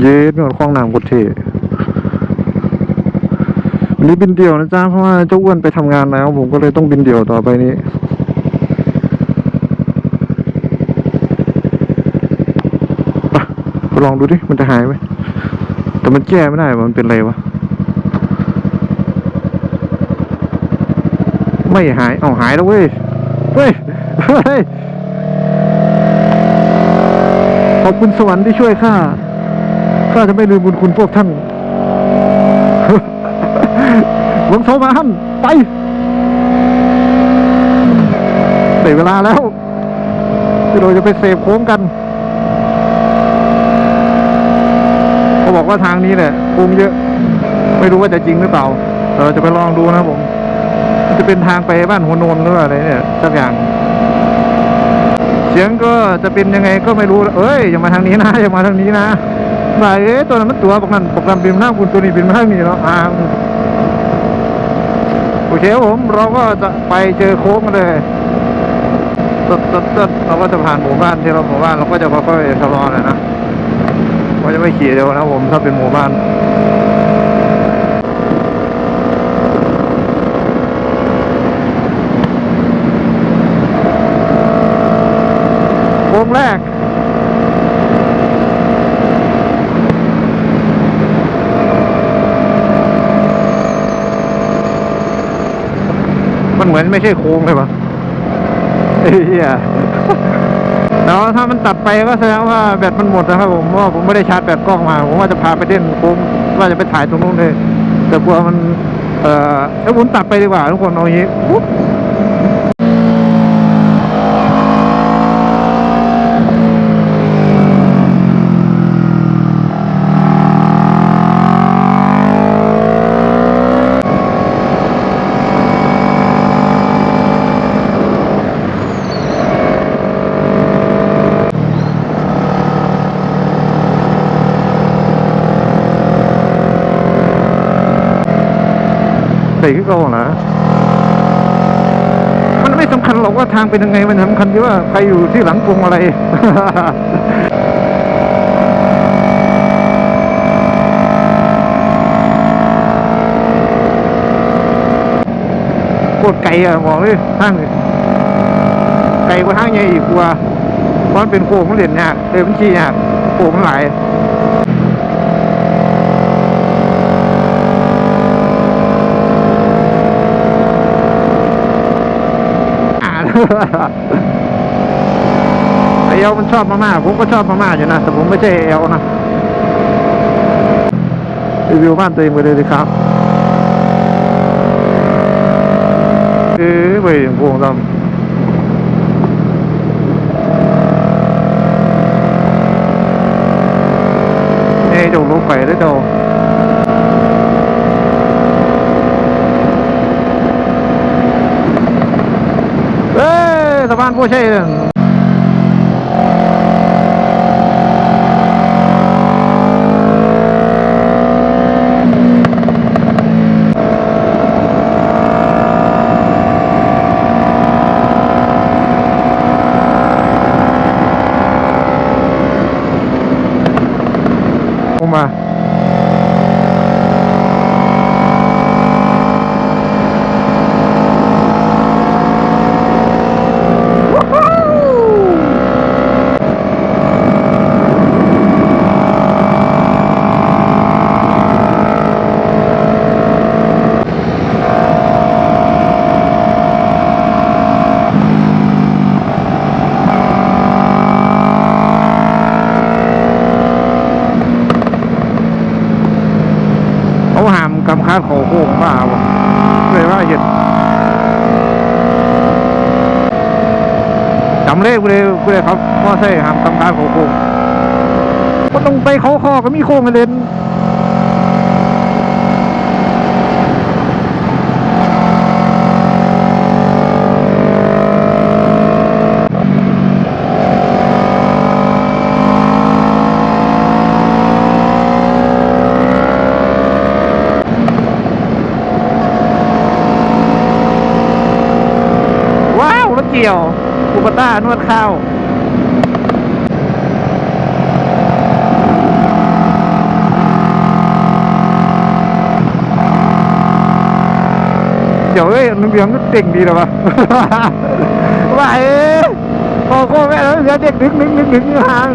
เย็ดไม่หมดคลองน้ำกุดเทวันนี้บินเดี่ยวนะจ๊ะเพราะว่าเจ้าอ้วนไปทำงานแล้ว ผมก็เลยต้องบินเดี่ยวต่อไปนี้ไปลองดูดิ มันจะหายไหม แต่มันแก้ไม่ได้ มันเป็นอะไรวะ ไม่หาย เอาหายแล้วเว้ย เฮ้ย เฮ้ย ขอบคุณสวรรค์ที่ช่วยข้า ข้าจะไม่ลืมบุญคุณพวกท่านหลวงโทมาฮั่นไปได้เวลาแล้วที่เราจะไปเสพโค้งกันเขาบอกว่าทางนี้แหละโค้งเยอะ ไม่รู้ว่าจะจริงหรือเปล่าเราจะไปลองดูนะผมมันจะเป็นทางไปบ้านหัวนนหรืออะไรเนี่ยสักอย่าง เสียงก็จะเป็นยังไงก็ไม่รู้ เอ้ยอย่ามาทางนี้นะอย่ามาทางนี้นะ บ่าเอ้ยตัวนั้นมันตัวปกนั้นปกนั้นบินมาทางคุณตัวนี้บินมาทางนี้เนาะอ่าโอเคผมเราก็จะไปเจอโค้งเลยตึ๊ดตึ๊ดตึ๊ดเราก็จะผ่านหมู่บ้านที่เราหมู่บ้านเราก็จะค่อยๆชะลอหน่อยนะก็จะไม่ขี่เร็วนะผมถ้าเป็นหมู่บ้านโค้งแรก มันเหมือนไม่ใช่โค้งเลยปะเฮียแล้วถ้ามันตัดไปก็แสดงว่าแบตมันหมดนะครับผมเพราะว่าผมไม่ได้ชาร์จแบตกล้องมาผมว่าจะพาไปเล่นโค้งว่าจะไปถ่ายตรงนู้นเลยแต่กลัวมัน เอ่อแล้วผมตัดไปดีกว่าทุกคนเอาอย่างนี้ ส่ขึ้นกอมันไม่สำคัญหรอกว่าทางเป็นยังไงมันสำคัญที่ว่าใครอยู่ที่หลังพวงอะไรโคตรไกลอะบอกเลยทางไกลกว่าทางใหญ่อีกกว่าเพราะมันเป็นโค้งมันเด่นยากเอ้ยมันชี้ยากโค้งมันหลาย อ่าน ไอเอลมันชอบมาม่าผมก็ชอบมาม่าอยู่นะแต่ผมไม่ใช่เอลนะรีวิวบ้านตัวเองไปเลยสิครับเอ้ยไปพวงดำนี่เจ้าลูกไก่ได้เจ้า เอ้ยสะพานผู้ใช่นั่นผมมาเขา หามกำคาดขอโค้งบ้าวะเลยว่าเห็นจำเลขกูเลยกูเลยครับพ่อใส่หามตำกาดขอโค้งก็ต้องไปเขาข้อก็มีโค้งกันเล่น เดี่ยวคูปต้านวดข้าวเดี๋ยวเอ้ยนุ่ำเหลืองก็เจ๋งดีหรอวะว่าเอ๊พอโค้งแม่แล้วเด็กนึกนึกนึกนึกอยู่ห่าง